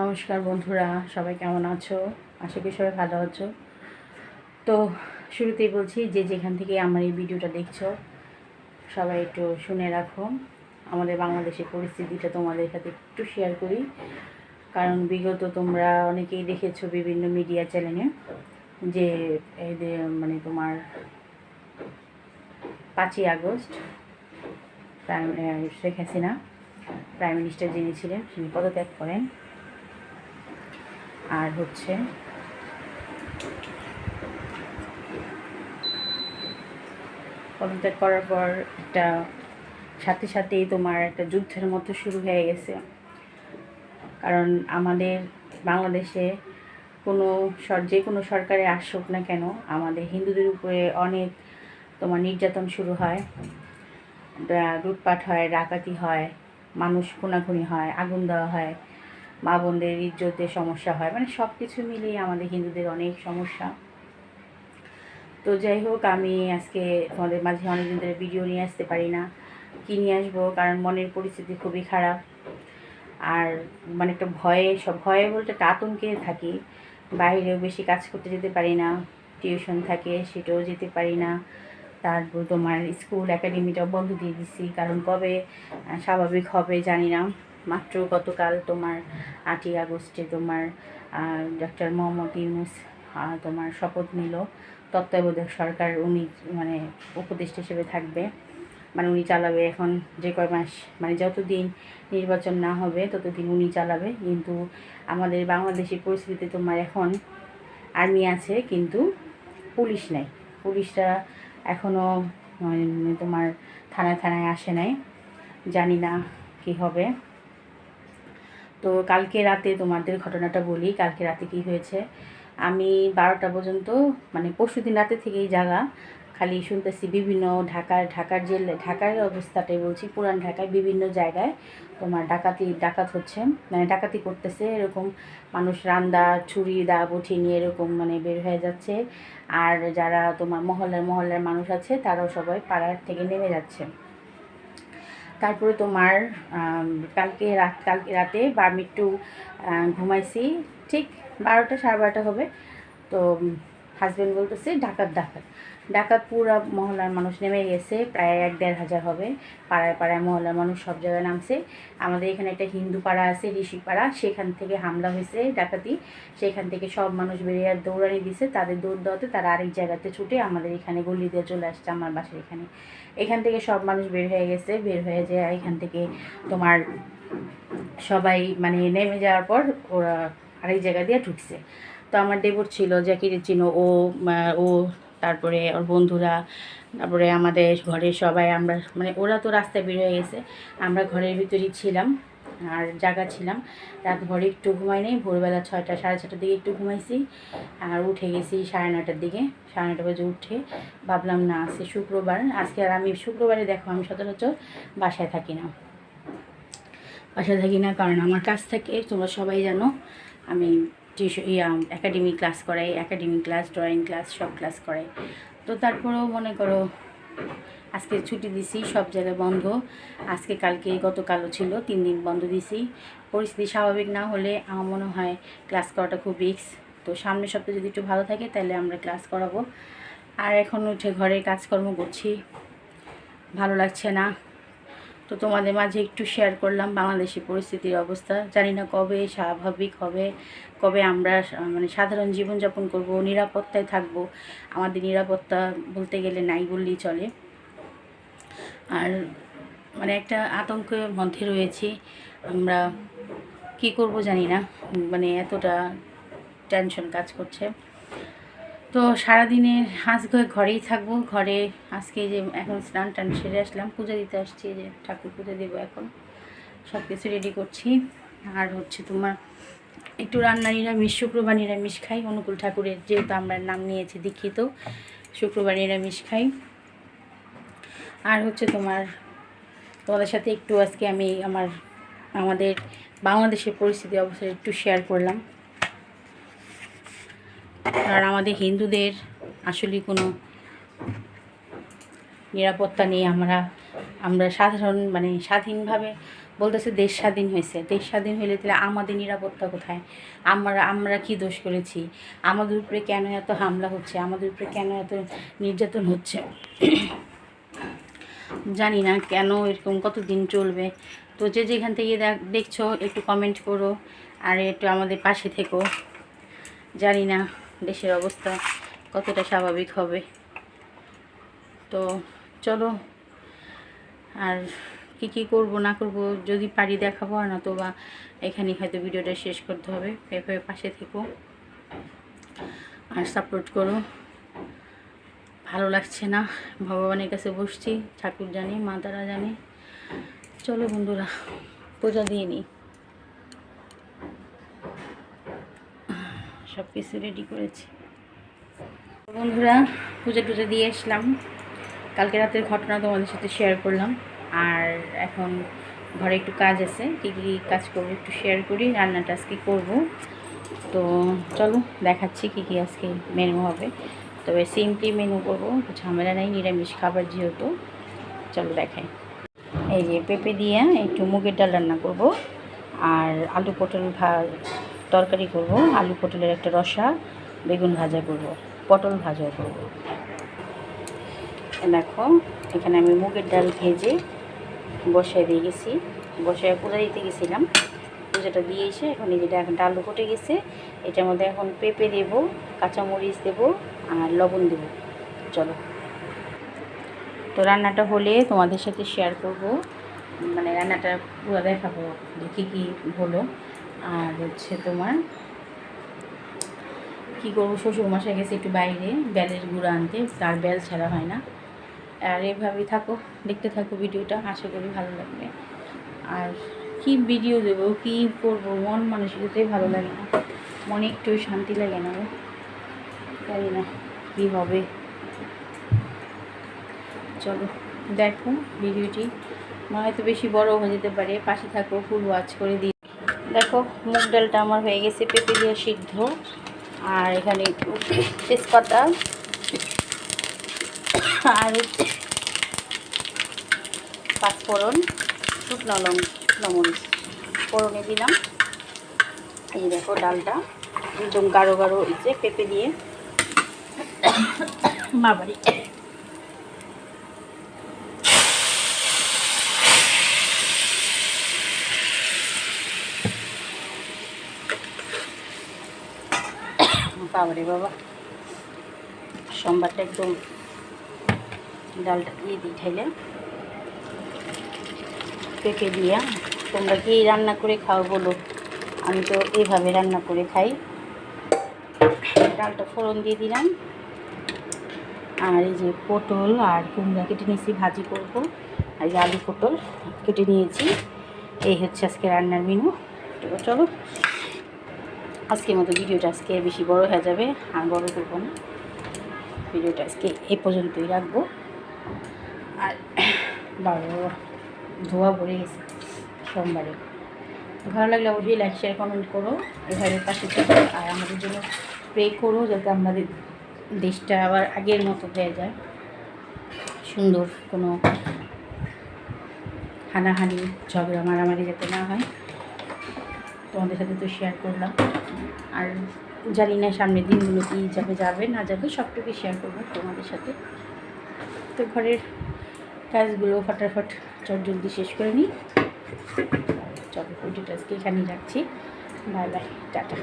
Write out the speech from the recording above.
নমস্কার বন্ধুরা, সবাই কেমন আছো? আশা করি সবাই ভালো আছো। তো শুরুতেই বলছি যে যেখান থেকে আমার এই ভিডিওটা দেখছ, সবাই একটু শুনে রাখো। আমাদের বাংলাদেশের পরিস্থিতিটা তোমাদের সাথে একটু শেয়ার করি। কারণ বিগত তোমরা অনেকেই দেখেছ বিভিন্ন মিডিয়া চ্যানেলে যে যে মানে তোমার পাঁচই August, prime Sheikh Hasina prime minister যিনি ছিলেন, তিনি পদত্যাগ করেন। আর হচ্ছে পদত্যাগ করার পর একটা সাথে সাথেই তোমার একটা যুদ্ধের মতো শুরু হয়ে গেছে। কারণ আমাদের বাংলাদেশে কোনো যে কোনো সরকারে আসুক না কেন, আমাদের হিন্দুদের উপরে অনেক তোমার নির্যাতন শুরু হয়। লুটপাট হয়, ডাকাতি হয়, মানুষ খুনাখুনি হয়, আগুন দেওয়া হয়। মা বোনদের ইজ্জতের সমস্যা হয়। মানে সব কিছু মিলিয়ে আমাদের হিন্দুদের অনেক সমস্যা। তো যাই হোক, আমি আজকে তোমাদের মাঝে অনেকদিন ধরে ভিডিও নিয়ে আসতে পারি না। কী নিয়ে আসব? কারণ মনের পরিস্থিতি খুবই খারাপ। আর মানে একটা ভয়ে, সব ভয়ে বলতে একটা আতঙ্কে থাকি। বাইরেও বেশি কাজ করতে যেতে পারি না। টিউশন থাকে, সেটাও যেতে পারি না। তারপর তোমার স্কুল একাডেমিটাও বন্ধ দিয়ে দিছি। কারণ কবে? স্বাভাবিক হবে, জানি না। মাত্র গতকাল তোমার আটই আগস্টে তোমার ডক্টর মোহাম্মদ ইউনুস তোমার শপথ নিল। তত্ত্বাবধায়ক সরকার উনি মানে উপদেষ্টা হিসেবে থাকবে। মানে উনি চালাবে এখন যে কয় মাস মানে যতদিন নির্বাচন না হবে ততদিন উনি চালাবে। কিন্তু আমাদের বাংলাদেশের পরিস্থিতিতে তোমার এখন আর্মি আছে, কিন্তু পুলিশ নাই। পুলিশরা এখনও মানে তোমার থানায় থানায় আসে নাই। জানি না কি হবে। তো কালকে রাতে তোমাদের ঘটনাটা বলি, কালকে রাতে কি হয়েছে? আমি বারোটা পর্যন্ত মানে পরশু দিন রাতে থেকেই জাগা। খালি শুনতেছি বিভিন্ন ঢাকার ঢাকার যে ঢাকার অবস্থাটাই বলছি, পুরান ঢাকায় বিভিন্ন জায়গায় তোমার ডাকাতি, ডাকাত হচ্ছে। মানে ডাকাতি করতেছে, এরকম মানুষ রান্দা, ছুরি দা বঠি নিয়ে এরকম মানে বের হয়ে যাচ্ছে। আর যারা তোমার মহল্লার মহল্লার মানুষ আছে, তারাও সবাই পাড়ার থেকে নেমে যাচ্ছে। তারপরে তোমার কালকে রাত, কালকে রাতে বা আমি একটু ঘুমাইছি, ঠিক বারোটা, সাড়ে বারোটা হবে। তো হাজব্যান্ড বলতেছে, ডাকাত ডাকাত। ডাকাত পুরা মহল্লার মানুষ নেমে গেছে, প্রায় এক দেড় হাজার হবে। পাড়ায় পাড়ায় মহল্লার মানুষ সব জায়গায় নামছে। আমাদের এখানে একটা হিন্দু পাড়া আছে, ঋষি পাড়া। সেখান থেকে হামলা হয়েছে ডাকাতি। সেখান থেকে সব মানুষ বেরিয়ে আর দৌড়ানি দিছে। তাদের দৌড় দেওয়াতে তারা আরেক জায়গাতে ছুটে আমাদের এখানে গলি দিয়ে চলে আসছে আমার বাসার এখানে। এখান থেকে সব মানুষ বের হয়ে গেছে। বের হয়ে যায় এখান থেকে তোমার সবাই মানে নেমে যাওয়ার পর ওরা আরেক জায়গা দিয়ে ঢুকছে। তো আমার দেবর ছিল জাকিরের চিনো ও ও তারপরে ওর বন্ধুরা, তারপরে আমাদের ঘরের সবাই, আমরা মানে ওরা তো রাস্তায় বের হয়ে গেছে, আমরা ঘরের ভিতরেই ছিলাম আর জায়গা ছিলাম। রাত ঘরে একটু ঘুমাই নেই, ভোরবেলা ছয়টা, সাড়ে ছটার দিকে একটু ঘুমাইছি আর উঠে গেছি সাড়ে নটার দিকে, সাড়ে নটা বাজে উঠে ভাবলাম, না, আজকে শুক্রবার, আজকে আর আমি শুক্রবারে দেখো, আমি সচরাচর বাসায় থাকি না। বাসায় থাকি না, কারণ আমার কাছ থেকে তোমরা সবাই জানো, আমি টিউশন, ইয়া একাডেমি ক্লাস করাই একাডেমি ক্লাস ড্রয়িং ক্লাস সব ক্লাস করাই তো তারপরেও মনে করো, আজকে ছুটি দিছি, সব জায়গায় বন্ধ। আজকে কালকে, গতকালও ছিল, তিন দিন বন্ধ দিছি। পরিস্থিতি স্বাভাবিক না হলে আমার মনে হয় ক্লাস করাটা খুব রিক্স তো সামনের সপ্তাহে যদি একটু ভালো থাকে, তাহলে আমরা ক্লাস করাবো। আর এখন উঠে ঘরে কাজকর্ম করছি। ভালো লাগছে না। তো তোমাদের মাঝে একটু শেয়ার করলাম বাংলাদেশের পরিস্থিতির অবস্থা। জানি না কবে স্বাভাবিক হবে, কবে আমরা মানে সাধারণ জীবনযাপন করব, নিরাপত্তায় থাকব। আমাদের নিরাপত্তা বলতে গেলে নাই বললেই চলে। আর মানে একটা আতঙ্কের মধ্যে রয়েছি। আমরা কি করব জানি না। মানে এতটা টেনশন কাজ করছে। তো সারাদিনে আজকে ঘরেই থাকব। ঘরে আজকে যে এখন স্নান টান সেরে আসলাম, পূজা দিতে আসছি যে ঠাকুর পুজো দেবো এখন। সব কিছু রেডি করছি। আর হচ্ছে তোমার একটু রান্না নিরামিষ, শুক্রবার নিরামিষ খাই। অনুকূল ঠাকুরের যেহেতু আমরা নাম নিয়েছি দীক্ষিত, শুক্রবার নিরামিষ খাই। আর হচ্ছে তোমার তোমাদের সাথে একটু আজকে আমি আমার, আমাদের বাংলাদেশের পরিস্থিতি অবস্থা একটু শেয়ার করলাম। আর আমাদের হিন্দুদের আসলে কোনো নিরাপত্তা নেই, আমরা আমরা সাধারণ মানে স্বাধীনভাবে বলতেছে দেশ স্বাধীন হয়েছে। দেশ স্বাধীন হইলে তাহলে আমাদের নিরাপত্তা কোথায়? আমরা আমরা কি দোষ করেছি? আমাদের উপরে কেন এত হামলা হচ্ছে? আমাদের উপরে কেন এত নির্যাতন হচ্ছে? জানি না কেন এরকম, কতদিন চলবে? তো যে যেখান থেকে দেখ- দেখছ, একটু কমেন্ট করো, আর একটু আমাদের পাশে থেকো। জানি না। দেশের অবস্থা কতটা স্বাভাবিক হবে। তো চলো, আর কি কি করব না করব যদি পারি দেখাবো, আর না তো বা এখানে হয়তো ভিডিওটা শেষ করতে হবে। এভাবে পাশে থেকো আর সাপোর্ট করো। ভালো লাগছে না, ভগবানের কাছে বসছি, ঠাকুর জানি, মা তারা জানে। চলো বন্ধুরা, পূজা দিয়ে নিই। সব কিছু রেডি করেছি। বন্ধুরা, পুজো টুজা দিয়ে আসলাম কালকে রাতের ঘটনা তোমাদের সাথে শেয়ার করলাম। আর এখন ঘরে একটু কাজ আছে, কী কী কাজ করব একটু শেয়ার করি, রান্নাটা আজকে করব। তো চলো, দেখাচ্ছি কী কী আজকে মেনু হবে। তবে সিম্পলি মেনু করব ঝামেলা নেই, নিরামিষ খাবার যেহেতু। চলো দেখাই। এই যে পেঁপে দিয়ে একটু মুগের ডাল রান্না করব, আর আলু পটল ভা তরকারি করব, আলু পটলের একটা রসা, বেগুন ভাজা করব, পটল ভাজা করব। দেখো, এখানে আমি মুগের ডাল ভেজে বসায় দিয়ে গেছি, বসায় পূজা দিতে গেছিলাম। পূজাটা দিয়ে এসে এখন এই যেটা এখন ডাল ফুটে গেছে, এটার মধ্যে এখন পেঁপে দেব, কাঁচামরিচ দেব, আর লবণ দেব। চলো। তো রান্নাটা হলে তোমাদের সাথে শেয়ার করব মানে রান্নাটা পুরো দেখাবো যে কী কী হলো। আর হচ্ছে তোমার কী করব? শ্বশুর মশাই গেছে একটু বাইরে বেলের গুঁড়ো আনতে, তার বেল ছাড়া হয় না। আর এভাবেই থাকো, দেখতে থাকো ভিডিওটা, আশা করি ভালো লাগবে। আর কি ভিডিও দেবো, কি করব? মন মানসিকতাই ভালো লাগে না। মনে একটু শান্তি লাগে না। জানি না কী হবে। চলো, দেখো ভিডিওটি। মনে হয়তো বেশি বড় হয়ে যেতে পারে। পাশে থাকো, ফুল ওয়াচ করে দিই দেখো, মুগ ডালটা আমার হয়ে গেছে, পেঁপে দিয়ে সিদ্ধ। আর এখানে তেজপাতা। আর পাঁচফোড়ন, শুকনো লং শুকনো মরিচ ফোড়নে দিলাম। এই দেখো ডালটা একদম গাঢ় গাঢ় হয়েছে, পেঁপে দিয়ে। বাবারি বাবারে বাবা। সোমবারটা একদম ডালটা দিয়ে দিই ঠাইলে পেঁপে দিয়া তোমরা কি রান্না করে খাও বলো? আমি তো এইভাবে রান্না করে খাই। ডালটা ফোড়ন দিয়ে দিলাম। আর এই যে পটল আর কুমড়া কেটে নিয়েছি, ভাজি করব। আর আলু পটল কেটে নিয়েছি। এই হচ্ছে আজকে রান্নার মেনু চলো। আজকের মতো ভিডিওটা আজকে বেশি বড় হয়ে যাবে আর বড় করব না। ভিডিওটা আজকে এই পর্যন্তই রাখব। আর বাবা ধোয়া ভরে গেছে সোমবারে। ভালো লাগলে অবশ্যই লাইক শেয়ার কমেন্ট করো এভাবে পাশে থাকো। আর আমাদের জন্য প্রে করো যাতে আমাদের দেশটা আবার আগের মতো হয়ে যায়। সুন্দর কোনো হানাহানি, ঝগড়া, মারামারি যাতে না হয়। তোমাদের সাথে তো শেয়ার করলাম। আর জানি না সামনের দিনগুলো কি যাবে যাবে না যাবে সবটুকু শেয়ার করব তোমাদের সাথে। তো ঘরের কাজগুলো ফটাফট চট জলদি শেষ করে নিই। চলো ভিডিওটা আজকে এখানেই রাখছি। Bye bye, tata.